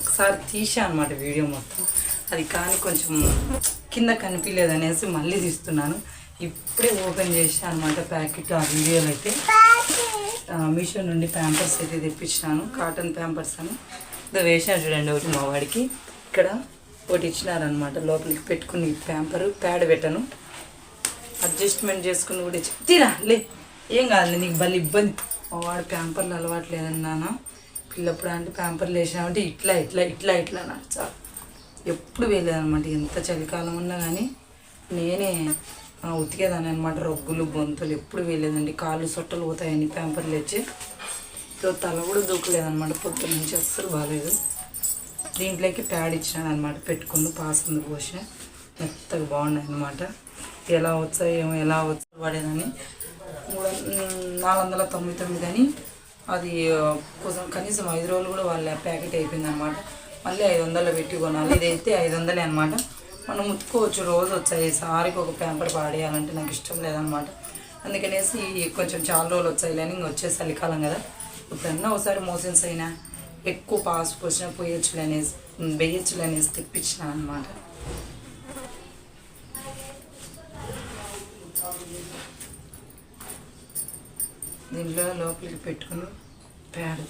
ఒకసారి తీసా అనమాట వీడియో మొత్తం. అది కానీ కొంచెం కింద కనిపించలేదు అనేసి మళ్ళీ తీస్తున్నాను. ఇప్పుడే ఓపెన్ చేసా అనమాట ప్యాకెట్ ఆ వీడియోలు అయితే. మీషో నుండి ప్యాంపర్స్ అయితే తెప్పించినాను. కాటన్ ప్యాంపర్స్ అని. ఇదో వేసాను చూడండి ఒకటి మా వాడికి. ఇక్కడ ఒకటి ఇచ్చినారనమాట లోపలికి పెట్టుకుని ప్యాంపరు ప్యాడ్ పెట్టను. అడ్జస్ట్మెంట్ చేసుకుని కూడా తీరా లే. ఏం కాదు నీకు భలే ఇబ్బంది. మా వాడు ప్యాంపర్లు అలవాటు లేదన్నానా? పిల్లప్పుడు అంటే ప్యాంపర్లు వేసినామంటే ఇట్లా ఇట్లా ఇట్లా ఇట్లా నాకు చాలు ఎప్పుడు వేయలేదనమాట ఎంత చలికాలం ఉన్నా కానీ నేనే ఆ, ఉతికేదాన్ని అనమాట రొగ్గులు బొంతులు ఎప్పుడు వేయలేదండి. కాళ్ళు సొట్టలు పోతాయని ప్యాంపర్లు వచ్చి సో తల కూడా దూకలేదనమాట పొద్దున్న నుంచి అస్సలు బాగాలేదు దీంట్లోకి ప్యాడ్ ఇచ్చినాను అనమాట పెట్టుకుని పాసందు పోసిన. మెత్తగా బాగున్నాయి అనమాట ఎలా వచ్చాయో ఏమో ఎలా వచ్చా పడేదని మూడు నాలుగు వందల తొంభై తొమ్మిది అని అది కొంచెం కనీసం ఐదు రోజులు కూడా వాళ్ళ ప్యాకెట్ అయిపోయింది అనమాట మళ్ళీ ఐదు వందలు పెట్టి కొనాలి. ఇదైతే ఐదు వందలే అనమాట మనం ముట్టుకోవచ్చు. రోజు వచ్చాయి. సారికి ఒక పేపర్ పాడేయాలంటే నాకు ఇష్టం లేదనమాట అందుకనేసి కొంచెం చాలా రోజులు వచ్చాయి. లేని ఇంక వచ్చే చలికాలం కదా. ఇప్పుడన్నా ఒకసారి మోషన్స్ అయినా ఎక్కువ పాస్ పోసినా పోయొచ్చులే అనేసి వేయచ్చులే అనేసి తెప్పించిన అనమాట దీంట్లో లోపలికి పెట్టుకుని ప్యాడ్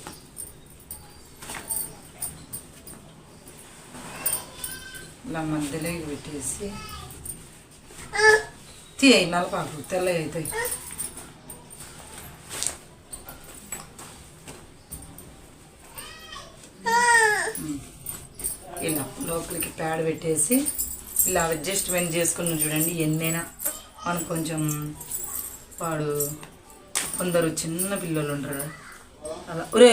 ఇలా మధ్యలోకి పెట్టేసి తీయ నలపాకు తెల్ల అవుతాయి ఇలా లోపలికి ప్యాడ్ పెట్టేసి ఇలా అడ్జస్ట్మెంట్ చేసుకుని చూడండి ఎన్నైనా. మనకు కొంచెం వాడు కొందరు చిన్న పిల్లలు ఉంటారు. అలా. ఒరే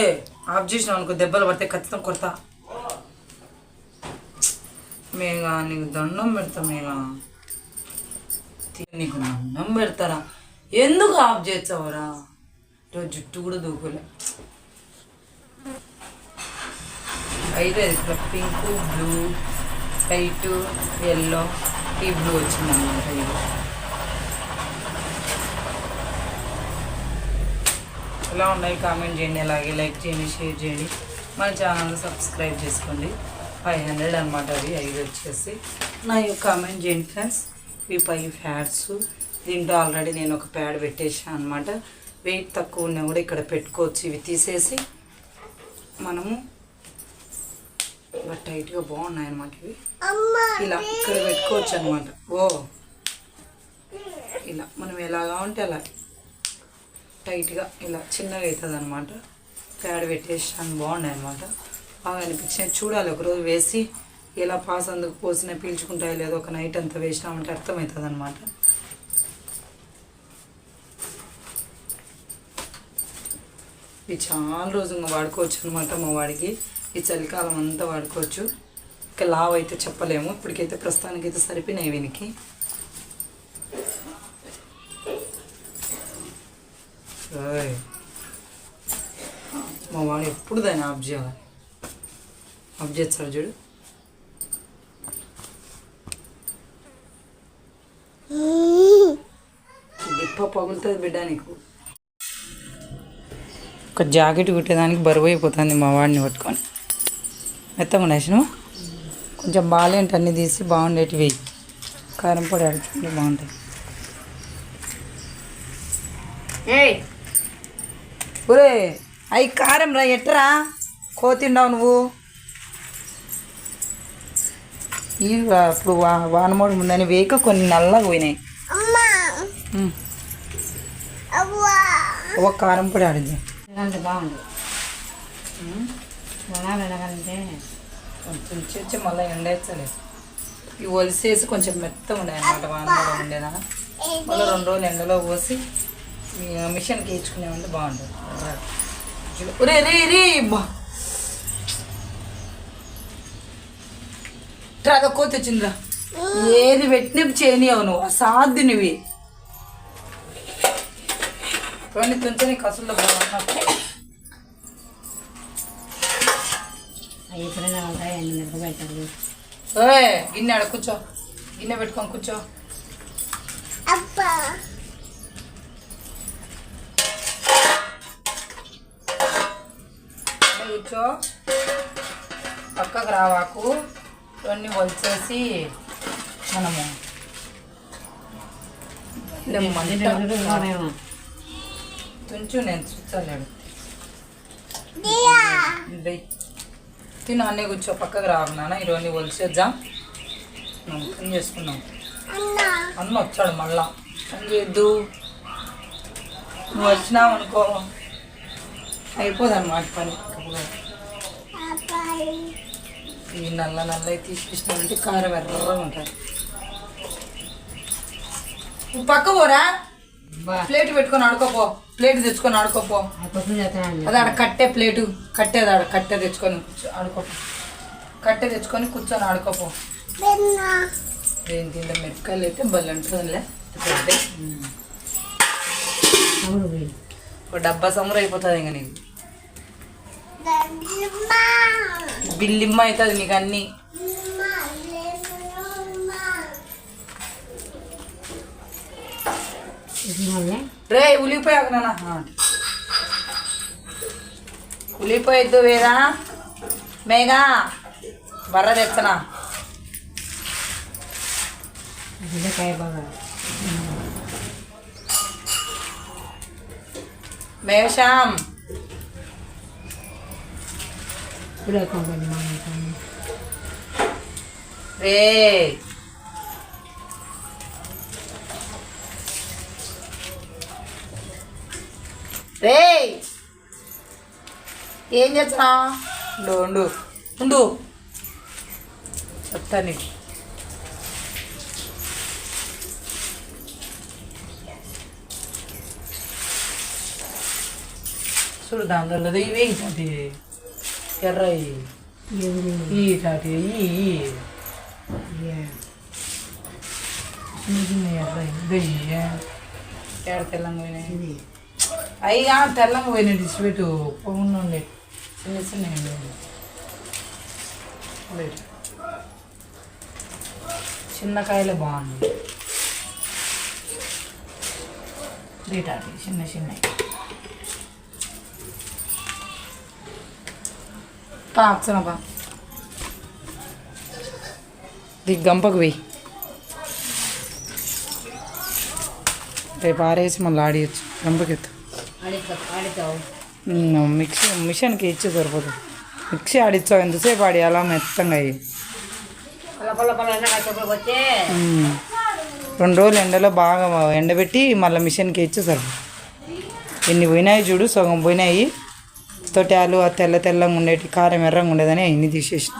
ఆఫ్ చేసినాం అనుకో దెబ్బలు పడితే ఖచ్చితంగా కొడతా. మేఘా నీకు దండం పెడతా మేఘా. నీకు దండం పెడతారా? ఎందుకు ఆఫ్ చేస్తావురా? ఈరోజు జుట్టు కూడా దూకులే. అయితే ఇక్కడ పింక్ బ్లూ వైట్ ఎల్లో ఈ బ్లూ వచ్చింది అనమాట ఇది. ఎలా ఉన్నాయి. కామెంట్ చేయండి. అలాగే లైక్ చేయండి షేర్ చేయండి. మన ఛానల్ సబ్స్క్రైబ్ చేసుకోండి. ఫైవ్ హండ్రెడ్ అనమాట అవి ఐదు వచ్చేసి. నా కామెంట్ చేయండి ఫ్రెండ్స్. ఇవి ఫైవ్ హ్యాడ్స్ దీంట్లో ఆల్రెడీ నేను ఒక ప్యాడ్ పెట్టేసాను అనమాట వెయిట్ తక్కువ ఉన్నా కూడా ఇక్కడ పెట్టుకోవచ్చు. ఇవి తీసేసి మనము ఇలా టైట్గా బాగున్నాయి అనమాట ఇవి. ఇలా ఇక్కడ పెట్టుకోవచ్చు అనమాట ఓ! ఇలా మనం ఎలాగా ఉంటే అలా. టైట్గా ఇలా చిన్నగా అవుతుంది అనమాట ప్యాడ్ పెట్టేసాను బాగున్నాయి అనమాట బాగా అనిపించింది చూడాలి ఒకరోజు వేసి ఎలా పాస్ అందుకు పోసిన పీల్చుకుంటాయో లేదో ఒక నైట్ అంతా వేసినామంటే అర్థమవుతుంది అనమాట ఇవి చాలా రోజుగా వాడుకోవచ్చు అనమాట మా వాడికి. ఈ చలికాలం అంతా వాడుకోవచ్చు. ఇంకా లావ్ అయితే చెప్పలేము. ఇప్పటికైతే ప్రస్తుతానికైతే సరిపోయినాయి వీనికి. మా వాడు ఎప్పుడు దాన్ని ఆఫ్ చేయాలి? ఆఫ్ చేస్తాడు చూడు. డిప్ప పగులుతుంది బిడ్డ నీకు. ఒక జాకెట్ కుట్టేదానికి బరువు అయిపోతుంది మా వాడిని పట్టుకొని. మెత్తగా నేషను కొంచెం బాగాలేంటి అన్నీ తీసి బాగుండేటివి కారం పొడి అడుచుకుంటే బాగుంటాయి ఏయ్ ఒరే అవి కారం రా ఎట్రా? కోతిండావు నువ్వు. ఈ ఇప్పుడు వా వానమోడు ముందని వేయక కొన్ని నల్లగా పోయినాయి. ఒక కారం పొడి ఆడింది ఇలాంటి బాగుంది. ఎలా వెళ్ళగలంటే కొంచెం చిచ్చి మళ్ళీ ఎండేచ్చలేదు ఇవి ఒలిసేసి కొంచెం మెత్తగా ఉండే అనమాట వానమోడ ఉండేదా మళ్ళీ రెండు రోజులు ఎండలో పోసి మిషన్కి ఇచ్చుకునేమంటే బాగుంటుంది. ఒరే రే రే బా. అదో కోతి వచ్చిందిరా. ఏది పెట్టిన చేయనియవు నువ్వు అసాధ్యునివి కొన్ని తుంచని కసుల్లో బాగున్నప్పుడు అవి ఎప్పుడైనా ఉంటాయి? అన్ని మిరప పెట్టాలి? ఓయ్ గిన్నె ఆడ కూర్చో. గిన్నె పెట్టుకొని కూర్చో. ఆడ కూర్చో. పక్కకు రావాకు. ఇవన్నీ వలిచేసి మనము తుంచు నేను చూచలేడు తిను అన్నీ కూర్చో పక్కకు రావు నాన్న. ఇవన్నీ ఒలిసేద్దాం మనం పని చేసుకున్నాం అన్న. వచ్చాడు మళ్ళా. పని చేయొద్దు. నువ్వు వచ్చినావు అనుకో అయిపోదు అనమాట పని. ఈ నల్ల నల్ల తీసేసినామంటే కారం ఎర్రగా ఉంటుంది. పక్క పోరా. ప్లేట్ పెట్టుకొని ఆడుకోపో. ప్లేట్ తెచ్చుకొని ఆడుకోపో. అది ఆడ కట్టే ప్లేటు. కట్టేది ఆడ కట్టె తెచ్చుకొని ఆడుకోపో. కట్టె తెచ్చుకొని కూర్చొని ఆడుకోపో. కింద మిరపకాయలు అయితే బలి ఉంటుందిలే. ఒక డబ్బా సమురు అయిపోతుంది ఇంకా నీకు. బిల్లిమ్మ అవుతుంది నీకు అన్నీ రే ఉలిగిపోయాక నాన్న. ఉలిగిపోయొద్దు వేదా. మేఘా బర్ర తెచ్చనా మేషాం ఇప్పుడు కొంచెం మా రే రే ఏం చేస్తున్నా ఉండు ఉండు. ఉండు. చెప్తా నీకు. చూడు దానిలో ఇవే ఇట్లాంటి ఎర్ర ఈ ఇట్లాంటి ఈ ఈ. చిన్న చిన్న ఎర్ర ఇదే ఎక్కడ తెల్లంగా పోయినాయి అయ్యా తెల్లంగా పోయినాయి డిస్పెట్టు పౌన్ ఉండే చిన్న చిన్న ఉండేవి. వెయిట్. చిన్న కాయలే బాగుంది బీటాటి చిన్న చిన్నవి పాచనబా దిగ్ గంపకు వెయ్యి రేపు ఆరేసి మళ్ళీ ఆడియచ్చు గంపకెత్తు మిక్సీ మిషన్కి ఇచ్చి సరిపోతుంది మిక్సీ ఆడిచ్చావు ఎంతసేపు ఆడియాలా మెత్తంగా అయ్యి. రెండు రోజులు ఎండలో బాగా ఎండబెట్టి మళ్ళీ మిషన్కి ఇచ్చి సరిపోతుంది ఎన్ని పోయినాయి చూడు సగం పోయినాయి తొట్టాలు ఆ తెల్ల తెల్లంగా ఉండేటి కారం ఎర్రంగా ఉండేదని అవన్నీ తీసేసిన